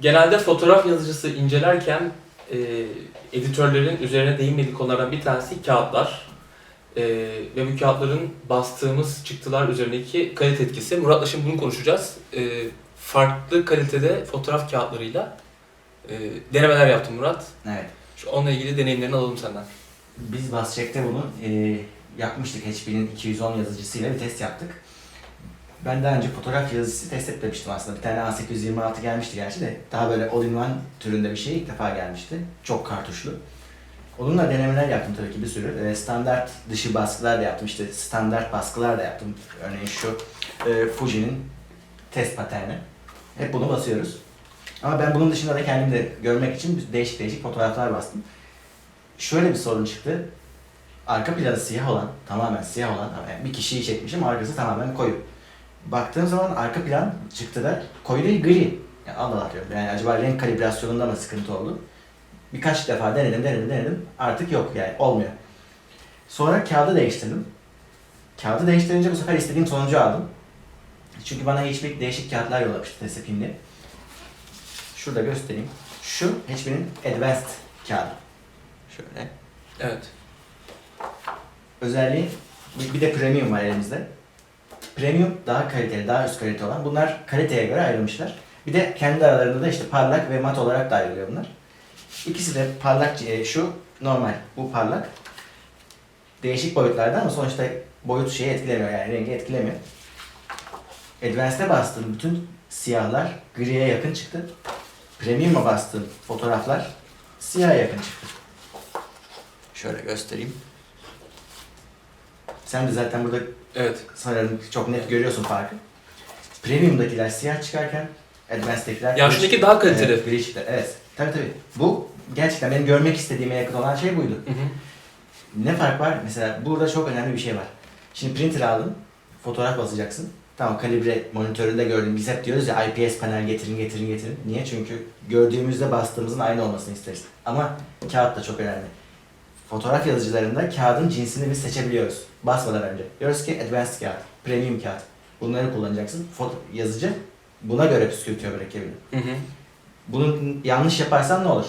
Genelde fotoğraf yazıcısı incelerken e, editörlerin üzerine değinmediği konulardan bir tanesi kağıtlar. E, ve bu kağıtların bastığımız çıktılar üzerindeki kalite etkisi. Murat'la şimdi bunu konuşacağız. E, farklı kalitede fotoğraf kağıtlarıyla e, denemeler yaptım Murat. Evet. Şu onunla ilgili deneyimlerini alalım senden. Biz Basçek'te bunu e, yapmıştık. HP'nin 210 yazıcısıyla bir test yaptık. Ben daha önce fotoğraf yazıcısı test etmemiştim aslında. Bir tane A826 gelmişti gerçi de. Daha böyle all-in-one türünde bir şey ilk defa gelmişti. Çok kartuşlu. Onunla denemeler yaptım tabii ki bir sürü. E, standart dışı baskılar da yaptım. İşte standart baskılar da yaptım. Örneğin şu e, Fuji'nin test paterni. Hep bunu basıyoruz. Ama ben bunun dışında da kendim de görmek için değişik değişik fotoğraflar bastım. Şöyle bir sorun çıktı. Arka planı siyah olan, tamamen siyah olan, yani bir kişiyi çekmişim, arkası tamamen koyu. Baktığım zaman arka plan çıktı da koyu değil gri. Yani Allah Allah diyorum. Yani acaba renk kalibrasyonunda mı sıkıntı oldu? Birkaç defa denedim, denedim, denedim. Artık yok yani olmuyor. Sonra kağıdı değiştirdim. Kağıdı değiştirince bu sefer istediğim sonucu aldım. Çünkü bana hiçbir değişik kağıtlar yollamıştı diye. Şurada göstereyim. Şu HP'nin Advanced kağıdı. Şöyle. Evet. Özelliği bir- bir de premium var elimizde. Premium daha kaliteli, daha üst kalite olan. Bunlar kaliteye göre ayrılmışlar. Bir de kendi aralarında da işte parlak ve mat olarak da ayrılıyor bunlar. İkisi de parlak, e, şu normal, bu parlak. Değişik boyutlarda ama sonuçta boyut şeyi etkilemiyor yani rengi etkilemiyor. Advanced'e bastığım bütün siyahlar griye yakın çıktı. Premium'a bastığım fotoğraflar siyaha yakın çıktı. Şöyle göstereyim. Sen de zaten burada Evet. sanırım çok net görüyorsun farkı. Premium'dakiler siyah çıkarken Advanced'dakiler Ya gri şuradaki çıktı. daha kaliteli. Evet, gri çıktı. Evet. Tabii tabii. Bu gerçekten benim görmek istediğime yakın olan şey buydu. Hı hı. Ne fark var? Mesela burada çok önemli bir şey var. Şimdi printer aldın, fotoğraf basacaksın. Tamam kalibre monitöründe gördüm. Biz hep diyoruz ya IPS panel getirin getirin getirin. Niye? Çünkü gördüğümüzde bastığımızın aynı olmasını isteriz. Ama kağıt da çok önemli. Fotoğraf yazıcılarında kağıdın cinsini biz seçebiliyoruz. Basmadan önce. Diyoruz ki advanced kağıt, premium kağıt. Bunları kullanacaksın. Foto yazıcı buna göre püskürtüyor mürekkebini. Hı hı. Bunu yanlış yaparsan ne olur?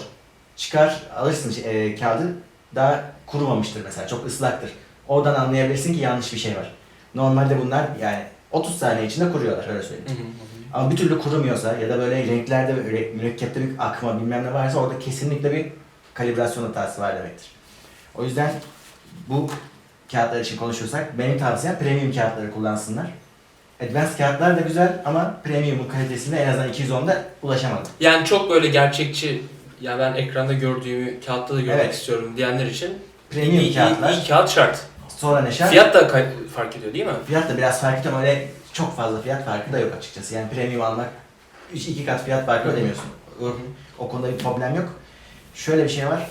Çıkar alırsın şey, e, kağıdı daha kurumamıştır mesela çok ıslaktır. Oradan anlayabilirsin ki yanlış bir şey var. Normalde bunlar yani 30 saniye içinde kuruyorlar öyle söyleyeyim. Hı hı. Ama bir türlü kurumuyorsa ya da böyle renklerde re- mürekkepte bir akma bilmem ne varsa orada kesinlikle bir kalibrasyon hatası var demektir. O yüzden bu kağıtlar için konuşursak benim tavsiyem premium kağıtları kullansınlar. Advanced kağıtlar da güzel ama premium'un kalitesine en azından 210'da ulaşamadım. Yani çok böyle gerçekçi, ya ben ekranda gördüğümü kağıtta da görmek Evet. istiyorum diyenler için Premium iyi, iyi, kağıtlar iyi kağıt şart. sonra ne şart? Fiyat da kay- fark ediyor değil mi? Fiyat da biraz fark ediyor ama öyle çok fazla fiyat farkı da yok açıkçası. Yani premium almak 3-2 kat fiyat farkı ödemiyorsun. O konuda bir problem yok. Şöyle bir şey var.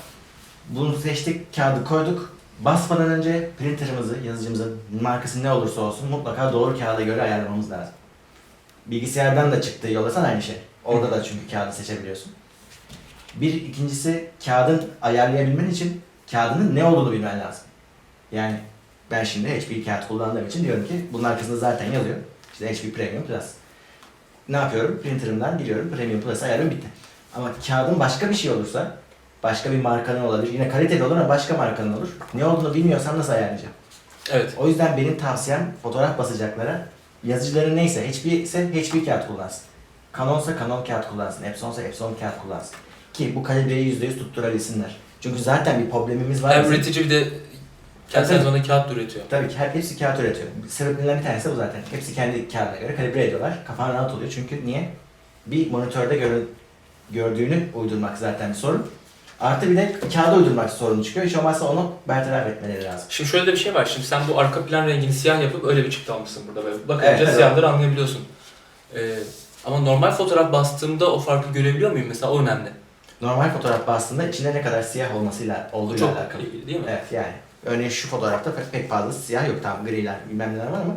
Bunu seçtik, kağıdı koyduk. Basmadan önce printerımızı, yazıcımızın markası ne olursa olsun mutlaka doğru kağıda göre ayarlamamız lazım. Bilgisayardan da çıktığı yollasan aynı şey. Orada da çünkü kağıdı seçebiliyorsun. Bir ikincisi kağıdın ayarlayabilmen için kağıdının ne olduğunu bilmen lazım. Yani ben şimdi HP kağıt kullandığım için diyorum ki bunun arkasında zaten yazıyor. İşte HP Premium Plus. Ne yapıyorum? Printerımdan giriyorum. Premium Plus ayarım bitti. Ama kağıdın başka bir şey olursa, başka bir markanın olabilir. Yine kaliteli olur ama başka markanın olur. Ne olduğunu bilmiyorsam nasıl ayarlayacağım? Evet. O yüzden benim tavsiyem fotoğraf basacaklara yazıcıları neyse HP ise HP kağıt kullansın. Canon'sa Canon kağıt kullansın. Epson'sa Epson kağıt kullansın. Ki bu kalibreyi %100 tutturabilsinler. Çünkü zaten bir problemimiz var. Hem bizim. üretici bir de kendi sezonunda kağıt da üretiyor. Tabii ki her, hepsi kağıt üretiyor. Sebeplerinden bir tanesi bu zaten. Hepsi kendi kağıdına göre kalibre ediyorlar. Kafan rahat oluyor. Çünkü niye? Bir monitörde görü, gördüğünü uydurmak zaten bir sorun. Artı bir de kağıda uydurmak sorun çıkıyor. Hiç olmazsa onu bertaraf etmeleri lazım. Şimdi şöyle de bir şey var. Şimdi sen bu arka plan rengini siyah yapıp öyle bir çıktı almışsın burada. Böyle bakınca Evet, evet. siyahları anlayabiliyorsun. Ee, ama normal fotoğraf bastığımda o farkı görebiliyor muyum? Mesela o önemli. Normal fotoğraf bastığında içinde ne kadar siyah olmasıyla olduğuyla çok alakalı. değil mi? Evet yani. Örneğin şu fotoğrafta pek, fazla siyah yok. Tamam griler bilmem neler var ama.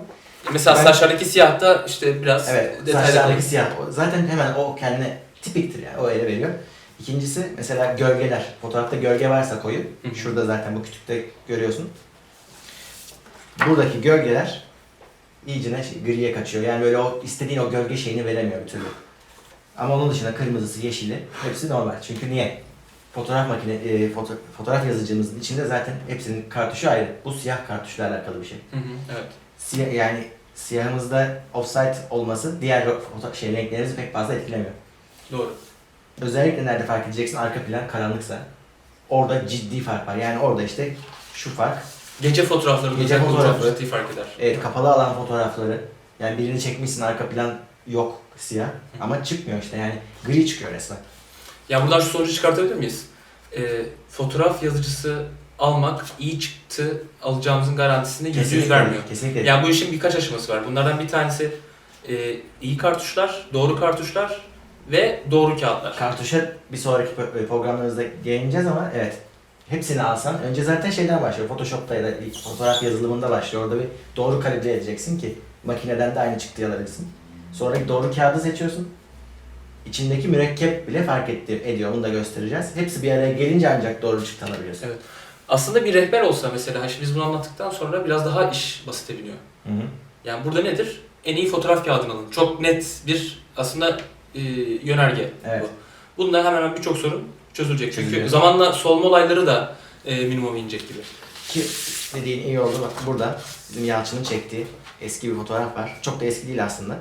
Mesela Ben- saçlardaki siyah da işte biraz Evet detaylı saçlardaki siyah. Zaten hemen o kendine tipiktir yani. O ele veriyor. İkincisi mesela gölgeler. Fotoğrafta gölge varsa koyu. Hı. Şurada zaten bu kütükte görüyorsun. Buradaki gölgeler iyicene şey, griye kaçıyor. Yani böyle o istediğin o gölge şeyini veremiyor bir türlü. Ama onun dışında kırmızısı, yeşili hepsi normal. Çünkü niye? Fotoğraf makine, e, foto- fotoğraf yazıcımızın içinde zaten hepsinin kartuşu ayrı. Bu siyah kartuşla alakalı bir şey. Hı hı, evet. Siyah, yani siyahımızda offside olması diğer foto- şey renklerimizi pek fazla etkilemiyor. Doğru. Özellikle nerede fark edeceksin? Arka plan karanlıksa. Orada ciddi fark var. Yani orada işte şu fark. Gece fotoğraflarında Gece çok ciddi fark eder. Evet kapalı alan fotoğrafları. Yani birini çekmişsin arka plan yok siyah. Ama çıkmıyor işte yani gri çıkıyor resmen. Ya buradan şu sonucu çıkartabilir miyiz? Ee, fotoğraf yazıcısı almak iyi çıktı alacağımızın garantisini yüzde yüz vermiyor. Kesinlikle. Yani bu işin birkaç aşaması var. Bunlardan bir tanesi e, iyi kartuşlar, doğru kartuşlar ve doğru kağıtlar. Kartuşa bir sonraki pro- programlarımızda değineceğiz ama evet. Hepsini alsan önce zaten şeyden başlıyor. Photoshop'ta ya da ilk fotoğraf yazılımında başlıyor. Orada bir doğru kalibre edeceksin ki makineden de aynı çıktıyı alabilsin. Sonra doğru kağıdı seçiyorsun. İçindeki mürekkep bile fark etti, ediyor. Bunu da göstereceğiz. Hepsi bir araya gelince ancak doğru çıktı alabiliyorsun. Evet. Aslında bir rehber olsa mesela, şimdi biz bunu anlattıktan sonra biraz daha iş basite biniyor. Hı hı. Yani burada nedir? En iyi fotoğraf kağıdını alın. Çok net bir aslında e, yönerge Evet. bu. Bunda hemen hemen birçok sorun çözülecek. Çünkü Çözülüyor. zamanla solma olayları da e, minimuma inecek gibi. Ki dediğin iyi oldu. Bak burada bizim Yalçın'ın çektiği eski bir fotoğraf var. Çok da eski değil aslında.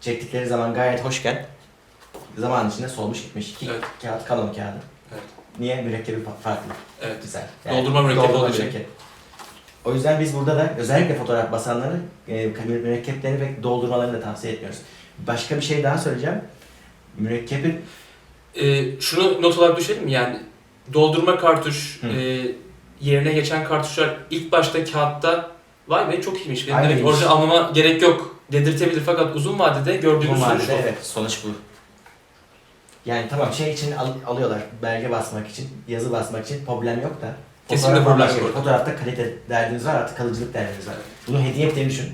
Çektikleri zaman gayet hoşken zaman içinde solmuş gitmiş. Ki Evet. kağıt kalın kağıdı. Evet. Niye? Mürekkebi fa- farklı. Evet. Güzel. Doldurma mürekkebi olduğu için. mürekkep. O yüzden biz burada da özellikle fotoğraf basanları e, mürekkeplerini ve doldurmalarını da tavsiye etmiyoruz. Başka bir şey daha söyleyeceğim. Mürekkebin E, şunu not olarak düşelim? Yani doldurma kartuş, Hı. e, yerine geçen kartuşlar ilk başta kağıtta vay be çok iyiymiş. Benim Aynıymış. demek orijinal almama gerek yok dedirtebilir fakat uzun vadede gördüğümüz bu sonuç vadede bu. evet sonuç bu. Yani tamam şey için al- alıyorlar belge basmak için, yazı basmak için problem yok da. Kesinlikle fotoğraf problem yok. Fotoğrafta kalite derdiniz var artık kalıcılık derdiniz var. Bunu hediye ettiğini düşün.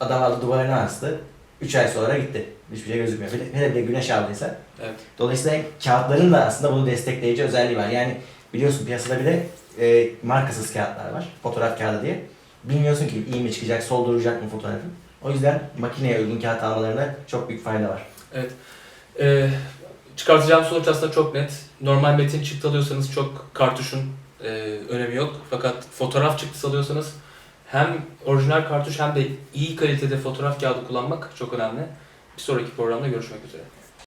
Adam aldı duvarına astı. 3 ay sonra gitti. Hiçbir şey gözükmüyor. Hele hele bir de güneş aldıysa. Evet. Dolayısıyla kağıtların da aslında bunu destekleyici özelliği var. Yani biliyorsun piyasada bir de e, markasız kağıtlar var. Fotoğraf kağıdı diye. Bilmiyorsun ki iyi mi çıkacak, solduracak mı fotoğrafı. O yüzden makineye uygun kağıt almalarına çok büyük fayda var. Ee, çıkartacağım sonuç aslında çok net. Normal metin çıktı alıyorsanız çok kartuşun e, önemi yok. Fakat fotoğraf çıktısı alıyorsanız hem orijinal kartuş hem de iyi kalitede fotoğraf kağıdı kullanmak çok önemli. Bir sonraki programda görüşmek üzere.